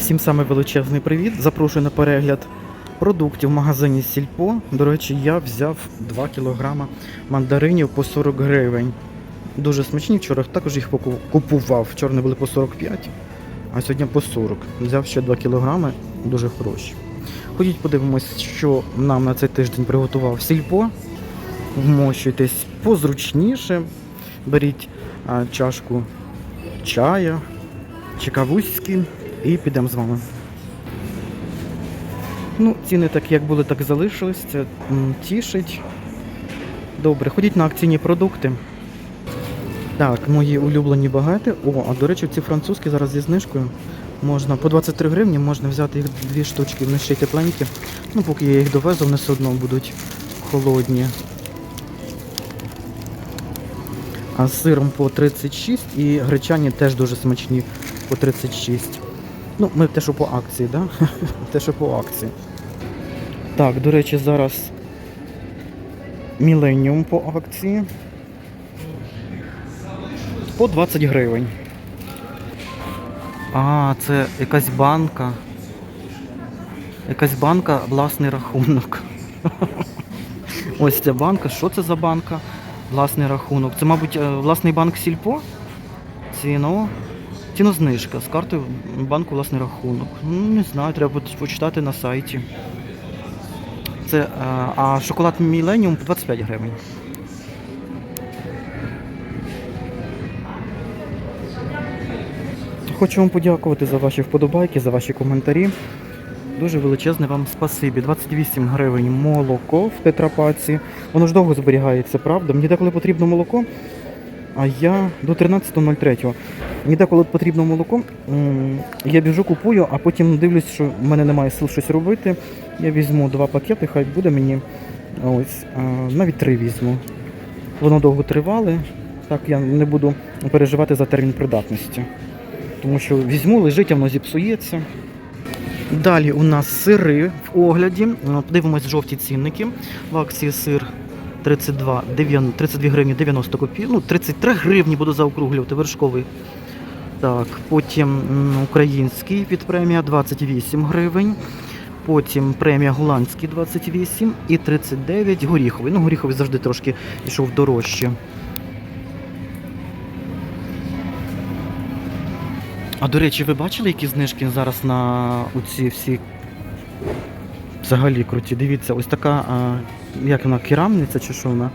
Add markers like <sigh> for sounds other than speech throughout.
Всім саме величезний привіт. Запрошую на перегляд продуктів в магазині Сільпо. До речі, я взяв 2 кг мандаринів по 40 гривень. Дуже смачні. Вчора також їх купував. Вчора були по 45, а сьогодні по 40. Взяв ще 2 кг, дуже хороші. Ходіть подивимось, що нам на цей тиждень приготував Сільпо. Вмощуйтесь позручніше. Беріть чашку чая чи кавуськи і підемо з вами. Ну, ціни так як були, так залишились. Це тішить. Добре, ходіть на акційні продукти. Так, мої улюблені багети. О, а до речі, ці французькі зараз зі знижкою. Можна по 23 гривні можна взяти їх дві штучки, вони ще й тепленькі. Ну, поки я їх довезу, вони все одно будуть холодні. А з сиром по 36 і гречані теж дуже смачні по 36. Ну, ми те, що по акції, да? <laughs> те, що по акції. Так, до речі, зараз Міленіум по акції. По 20 гривень. А, це якась банка. Якась банка, власний рахунок. <laughs> Ось ця банка. Що це за банка? Власний рахунок. Це, мабуть, е, власний банк Сільпо? Ціно. Цінознижка з картою банку власний рахунок. Ну, не знаю, треба поч- почитати на сайті. Це, е, а шоколад по 25 гривень. Хочу вам подякувати за ваші вподобайки, за ваші коментарі. Дуже величезне вам спасибі. 28 гривень молоко в тетрапаці. Воно ж довго зберігається, правда? Мені деколи потрібно молоко, а я до 13.03. Мені деколи потрібно молоко. Я біжу, купую, а потім дивлюсь, що в мене немає сил щось робити. Я візьму два пакети, хай буде мені. Ось, навіть три візьму. Воно довго тривале. Так я не буду переживати за термін придатності. Тому що візьму, лежить, а воно зіпсується. Далі у нас сири в огляді. Подивимось жовті цінники. В акції сир 32, 9, 32 гривні 90 копійок. Ну, 33 гривні буду заокруглювати, вершковий. Так, потім український від премія 28 гривень. Потім премія голландський 28 і 39 горіховий. Ну, горіховий завжди трошки йшов дорожче. А до речі, ви бачили, які знижки зараз на оці всі взагалі круті? Дивіться, ось така, а, як вона, керамниця чи що вона?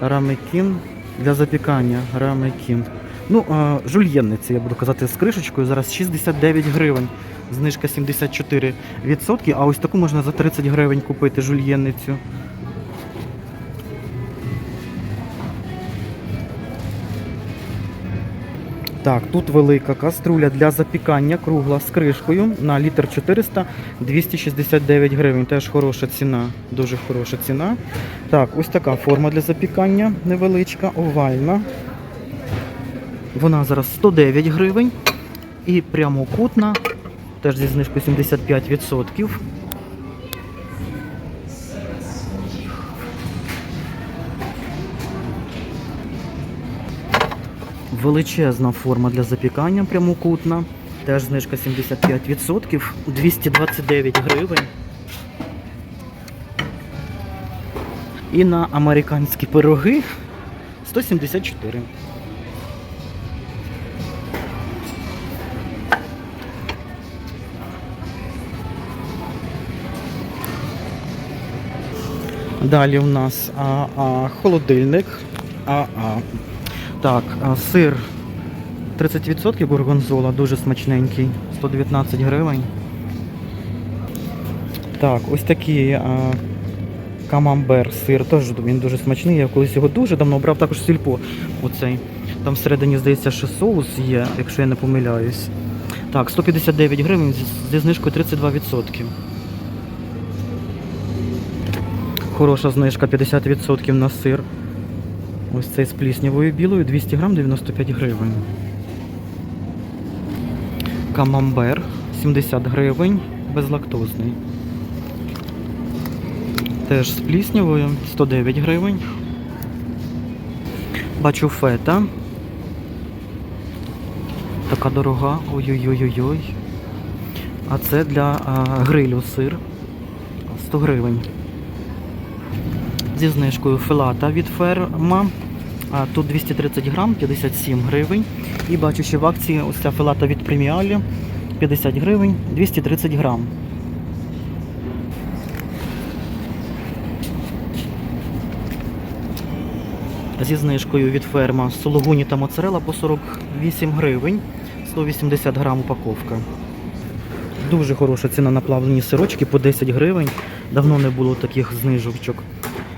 Рамекін для запікання. Рамекін. Ну, а, жульєнниця, я буду казати, з кришечкою. Зараз 69 гривень. Знижка 74%, а ось таку можна за 30 гривень купити жульєнницю. Так, тут велика каструля для запікання кругла з кришкою на літр 400 269 гривень. Теж хороша ціна, дуже хороша ціна. Так, ось така форма для запікання невеличка, овальна. Вона зараз 109 гривень. І прямокутна, теж зі знижкою 75%. Величезна форма для запікання прямокутна. Теж знижка 75%, 229 гривень. І на американські пироги 174. Далі у нас а, а, холодильник. А, а. Так, сир 30% горгонзола, дуже смачненький, 119 гривень. Так, ось такий а, камамбер сир, теж він дуже смачний. Я колись його дуже давно брав, також сільпо. Оцей. Там всередині, здається, ще соус є, якщо я не помиляюсь. Так, 159 гривень зі знижкою 32%. Хороша знижка 50% на сир. Ось цей з пліснявою білою 200 грам 95 гривень. Камамбер 70 гривень, безлактозний. Теж з пліснявою 109 гривень. Бачу фета. Така дорога. Ой-ой-ой-ой. А це для а, грилю сир 100 гривень. Зі знижкою филата від ферма. А, тут 230 грам, 57 гривень. І бачу, що в акції ось ця филата від преміалі 50 гривень, 230 грам. Зі знижкою від ферма сологуні та моцарела по 48 гривень, 180 грам упаковка. Дуже хороша ціна на плавлені сирочки по 10 гривень. Давно не було таких знижочок.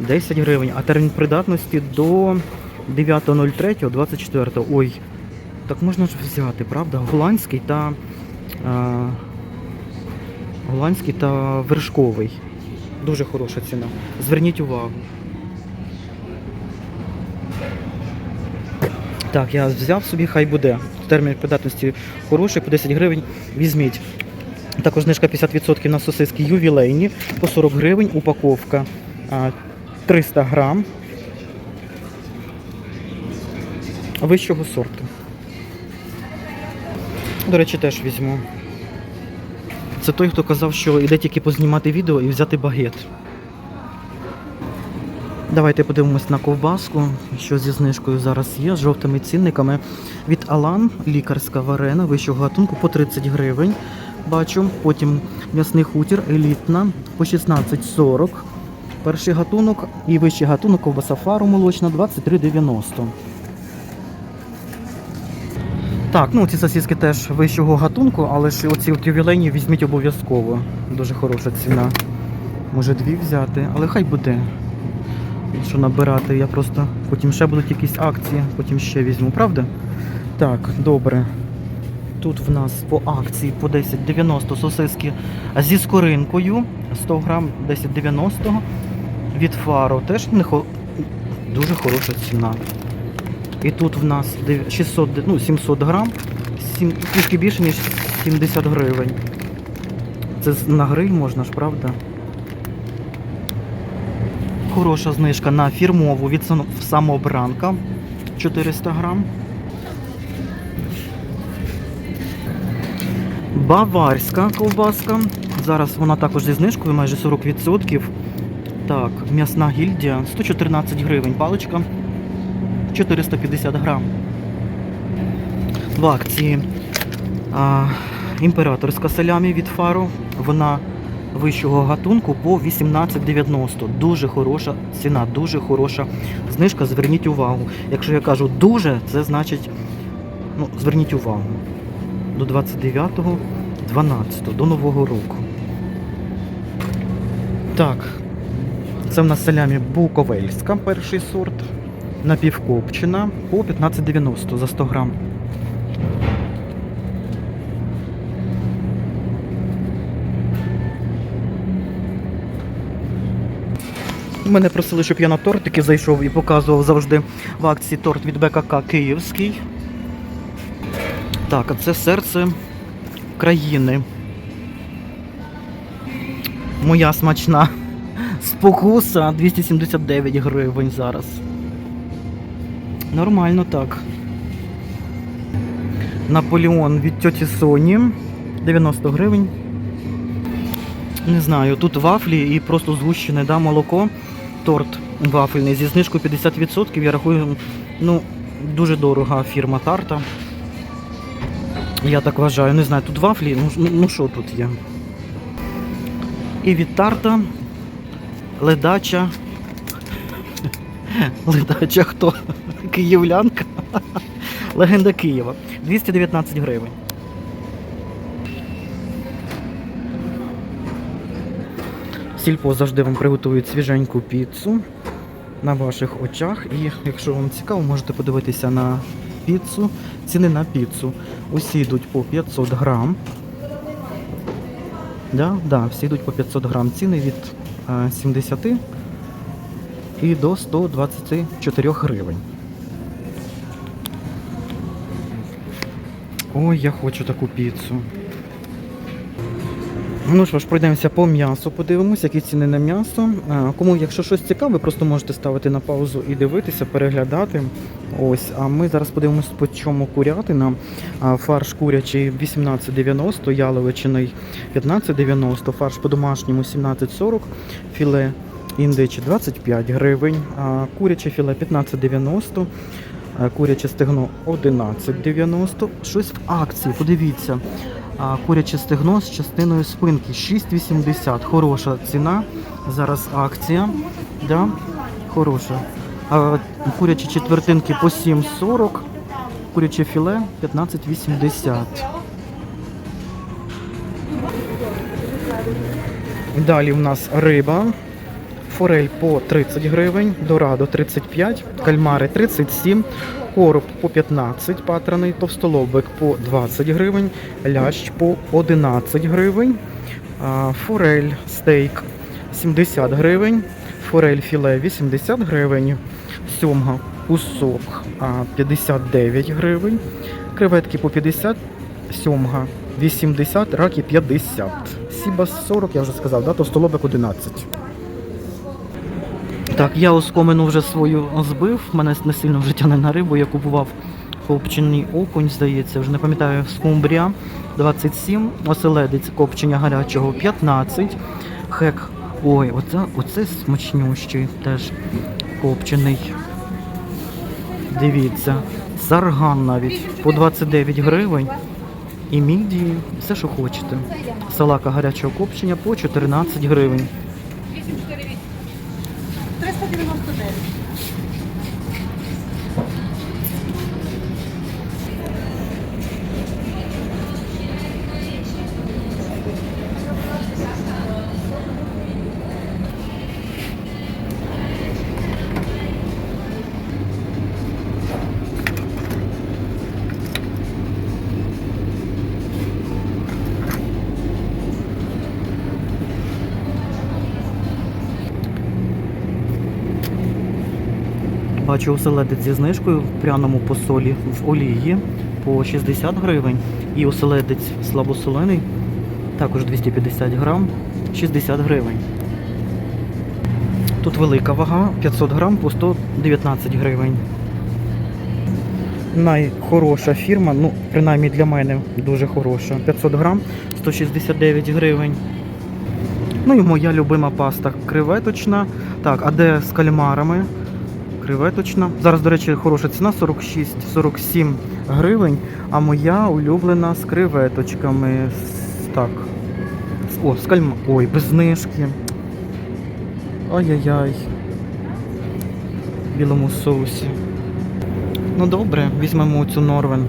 10 гривень, а термін придатності до 9.03.24. Ой, так можна ж взяти, правда? Голландський та е, голландський та вершковий. Дуже хороша ціна. Зверніть увагу. Так, я взяв собі, хай буде. Термін придатності хороший, по 10 гривень візьміть. Також знижка 50% на сосиски ювілейні по 40 гривень, упаковка 300 грам вищого сорту. До речі, теж візьму. Це той, хто казав, що йде тільки познімати відео і взяти багет. Давайте подивимось на ковбаску, що зі знижкою зараз є, з жовтими цінниками. Від Алан лікарська варена вищого гатунку по 30 гривень. Бачу. Потім м'ясний хутір елітна по 16,40. Перший гатунок і вищий гатунок ковбаса фару молочна 23,90. Так, ну ці сосиски теж вищого гатунку, але ж оці от ювілейні візьміть обов'язково. Дуже хороша ціна. Може дві взяти, але хай буде. Що набирати, я просто потім ще будуть якісь акції, потім ще візьму, правда? Так, добре. Тут в нас по акції по 10,90 сосиски зі скоринкою 100 грам 10,90 від фаро. Теж не хо... дуже хороша ціна. І тут в нас 600, ну, 700 грам, сім- трішки більше, ніж 70 гривень. Це на гриль можна ж, правда? Хороша знижка на фірмову від самообранка 400 грам. Баварська ковбаска. Зараз вона також зі знижкою майже 40%. Так, м'ясна гільдія 114 гривень. Паличка 450 грам. В акції а, імператорська салямі від фару. Вона вищого гатунку по 18,90. Дуже хороша ціна, дуже хороша знижка. Зверніть увагу. Якщо я кажу дуже, це значить, ну, зверніть увагу. До 29-го, 12 до Нового року. Так, це в нас салямі Буковельська, перший сорт. Напівкопчена по 15,90 за 100 грам. Мене просили, щоб я на тортики зайшов і показував завжди в акції торт від БКК Київський. Так, а це серце країни. Моя смачна спокуса 279 гривень зараз. Нормально так. Наполеон від тьоті Соні 90 гривень. Не знаю, тут вафлі і просто згущене да, молоко. Торт вафельний зі знижкою 50%. Я рахую, ну, дуже дорога фірма Тарта. Я так вважаю, не знаю, тут вафлі, ну, ну, ну що тут є? І від тарта ледача. <laughs> Ледача хто? Київлянка. Легенда Києва. 219 гривень. Сільпо завжди вам приготують свіженьку піцу на ваших очах. І якщо вам цікаво, можете подивитися на піцу. Ціни на піцу. Усі йдуть по 500 грам. Да, да, всі йдуть по 500 грам. Ціни від е, 70 і до 124 гривень. Ой, я хочу таку піцу. Ну що ж, пройдемося по м'ясу, подивимось, які ціни на м'ясо. Кому, якщо щось цікаве, просто можете ставити на паузу і дивитися, переглядати. Ось, а ми зараз подивимось, по чому курятина. Фарш курячий 18,90, яловичиний 15,90, фарш по-домашньому 17,40, філе індичі 25 гривень, куряче філе 15,90. Куряче стегно 11,90. Щось в акції, подивіться. Куряче стегно з частиною спинки 6,80. Хороша ціна. Зараз акція. Да? Хороша. Курячі четвертинки по 7,40. Куряче філе 15,80. Далі в нас риба. Форель по 30 гривень, дорадо 35, кальмари 37, короб по 15 патраний, товстолобик по 20 гривень, лящ по 11 гривень, форель стейк 70 гривень, форель філе 80 гривень, сьомга кусок 59 гривень, креветки по 50, сьомга 80, раки 50, сібас 40, я вже сказав, да? товстолобик 11. Так, я оскомину вже свою збив. Мене не сильно вже тяне на рибу. Я купував копчений окунь, здається, вже не пам'ятаю, скумбрія 27, оселедець копчення гарячого 15, хек. Ой, оце, оце смачнющий теж копчений. Дивіться, сарган навіть по 29 гривень. І мідії, все, що хочете. Салака гарячого копчення по 14 гривень. Бачу оселедець зі знижкою в пряному посолі в олії по 60 гривень. І оселедець слабосолений, також 250 грам, 60 гривень. Тут велика вага, 500 грам по 119 гривень. Найхороша фірма, ну, принаймні для мене дуже хороша. 500 грам, 169 гривень. Ну і моя любима паста креветочна. Так, а де з кальмарами? Креветочна. Зараз, до речі, хороша ціна 46-47 гривень. А моя улюблена з креветочками. Так. О, з. Ой, без знижки. Ай-яй-яй. Білому соусі. Ну добре, візьмемо цю Норвен.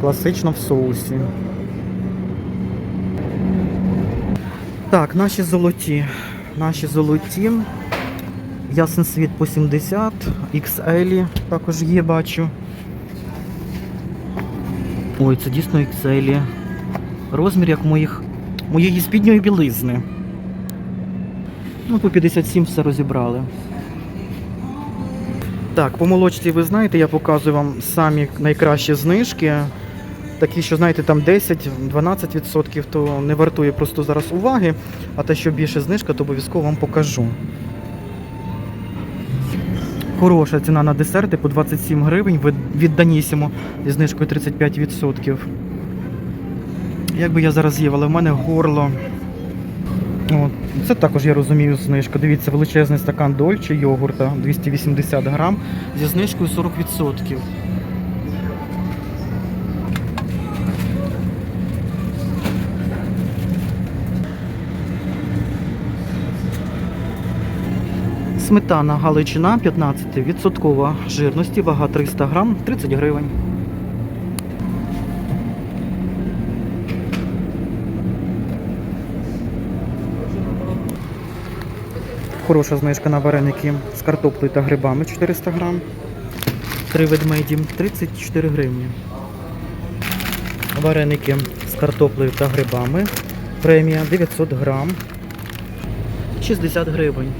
Класично в соусі. Так, наші золоті. Наші золоті. Ясен світ по 70, XL також є, бачу. Ой, це дійсно XL. Розмір як моїх, моєї спідньої білизни. Ну, по 57 все розібрали. Так, по молочці ви знаєте, я показую вам самі найкращі знижки. Такі, що знаєте, там 10-12%, то не вартує просто зараз уваги. А те, що більше знижка, то обов'язково вам покажу. Хороша ціна на десерти по 27 гривень від- Данісімо зі знижкою 35%. Як би я зараз їв, але в мене горло. От. Це також я розумію знижка. Дивіться, величезний стакан дольче йогурта 280 грам зі знижкою 40%. Сметана Галичина 15% жирності, вага 300 грам, 30 гривень. Хороша знижка на вареники з картоплею та грибами 400 грам. Три ведмеді 34 гривні. Вареники з картоплею та грибами. Премія 900 грам. 60 гривень.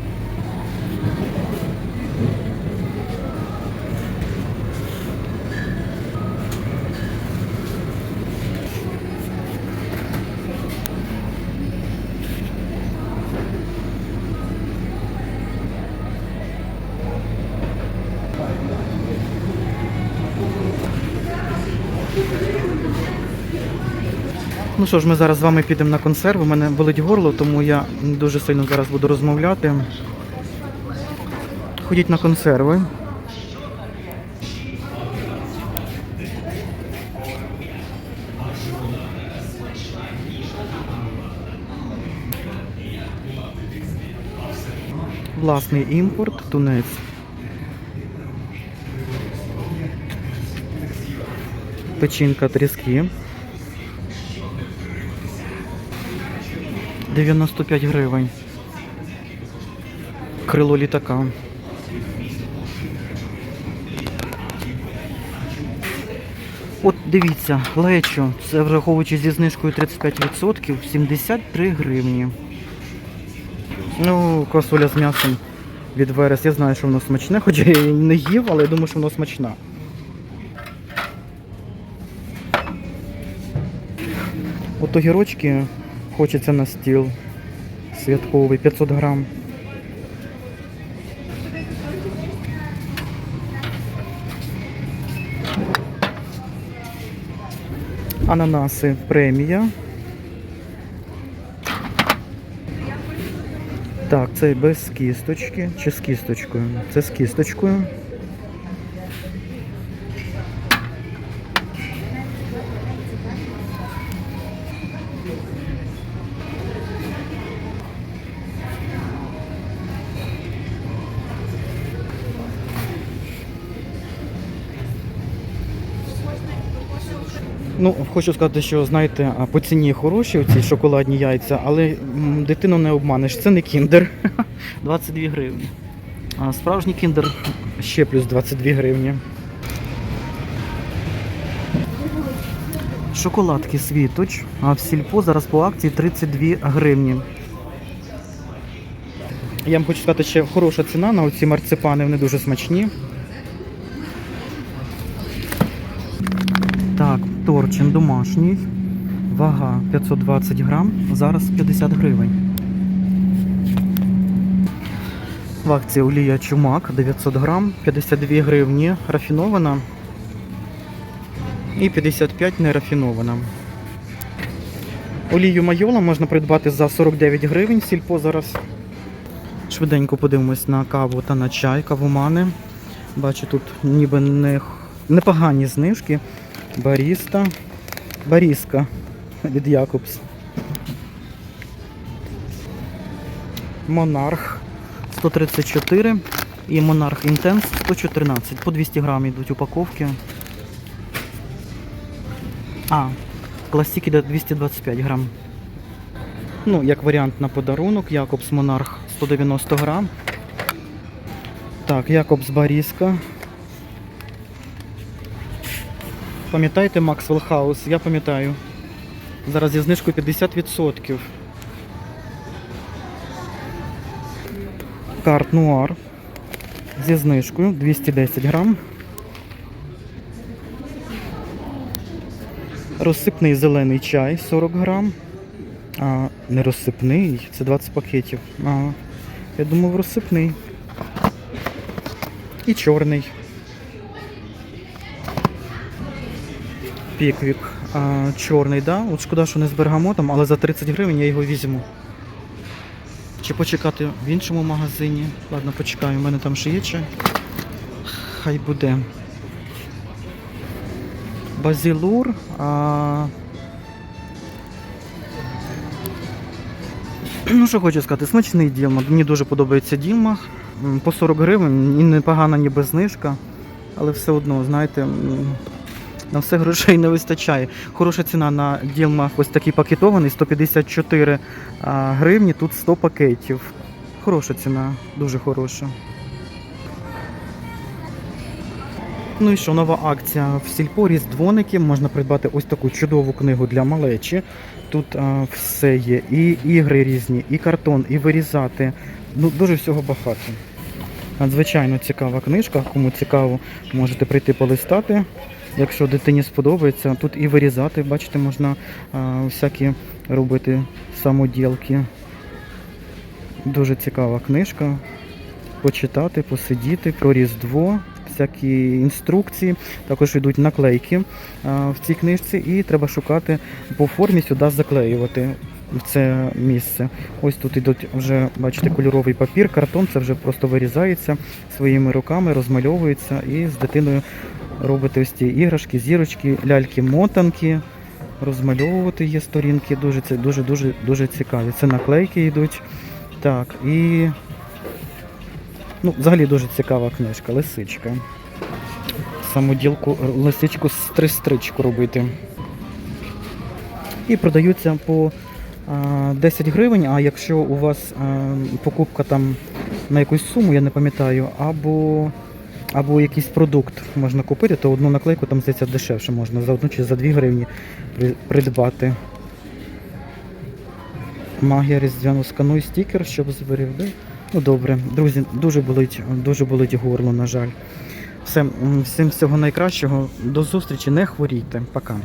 Ну що ж, ми зараз з вами підемо на консерв. У мене болить горло, тому я дуже сильно зараз буду розмовляти. Ходіть на консерви. Власний імпорт, тунець. Печінка тріски. 95 гривень. Крило літака. От дивіться, лечо, це враховуючи зі знижкою 35%, 73 гривні. Ну, косуля з м'ясом від верес. Я знаю, що воно смачне, хоча я її не їв, але я думаю, що воно смачне. От огірочки хочеться на стіл. Святковий 500 грам. Ананаси премія. Так, це без кісточки чи з кісточкою? Це з кісточкою. Ну, хочу сказати, що знаєте, по ціні хороші ці шоколадні яйця, але дитину не обманеш. Це не кіндер. <laughs> 22 гривні. А справжній кіндер ще плюс 22 гривні. Шоколадки світоч, а в сільпо зараз по акції 32 гривні. Я вам хочу сказати, що хороша ціна на оці марципани, вони дуже смачні. Торчин домашній. Вага 520 грам, зараз 50 гривень. В акції олія чумак 900 грам, 52 гривні рафінована і 55 нерафінована. Олію майола можна придбати за 49 гривень, сільпо зараз. Швиденько подивимось на каву та на чай, кавомани. Бачу, тут ніби не, непогані знижки. Баріста. Баріска від Якобс. Монарх 134 і Монарх Інтенс 114. По 200 грам йдуть упаковки. А, класик іде 225 грам. Ну, як варіант на подарунок, Якобс Монарх 190 грам. Так, Якобс Баріска Пам'ятаєте Максвелл Хаус? Я пам'ятаю. Зараз зі знижкою 50%. Карт Нуар зі знижкою 210 грам. Розсипний зелений чай 40 грам. А, не розсипний, це 20 пакетів. А, я думав розсипний. І чорний. Піквік а, чорний, да? От шкода, що не з бергамотом, але за 30 гривень я його візьму. Чи почекати в іншому магазині? Ладно, почекаю, у мене там ще є чай. Хай буде. Базілур. А... Ну, що хочу сказати, смачний ділма. Мені дуже подобається ділма. По 40 гривень, і непогана ніби знижка, але все одно, знаєте, на все грошей не вистачає. Хороша ціна на ділмах ось такий пакетований, 154 а, гривні, тут 100 пакетів. Хороша ціна, дуже хороша. Ну і що, нова акція в сільпо різдвоники. Можна придбати ось таку чудову книгу для малечі. Тут а, все є, і ігри різні, і картон, і вирізати. Ну, дуже всього багато. Надзвичайно цікава книжка. Кому цікаво, можете прийти полистати. Якщо дитині сподобається, тут і вирізати, бачите, можна всякі робити самоділки. Дуже цікава книжка. Почитати, посидіти про Різдво. всякі інструкції, також йдуть наклейки в цій книжці, і треба шукати по формі сюди заклеювати в це місце. Ось тут ідуть вже, бачите, кольоровий папір, картон, це вже просто вирізається своїми руками, розмальовується і з дитиною робити ось ці іграшки, зірочки, ляльки, мотанки. Розмальовувати є сторінки, дуже це дуже дуже цікаві. Це наклейки йдуть. Так, і ну, взагалі дуже цікава книжка, лисичка. Самоділку лисичку стристричку робити. І продаються по а, 10 гривень, а якщо у вас покупка там на якусь суму, я не пам'ятаю, або, або якийсь продукт можна купити, то одну наклейку там здається дешевше можна за одну чи за 2 гривні придбати. Магія різдвяну скануй стікер, щоб зберіг. Да? Ну добре, друзі, дуже болить, дуже болить горло, на жаль. Все, всім всього найкращого. До зустрічі, не хворійте. Пока.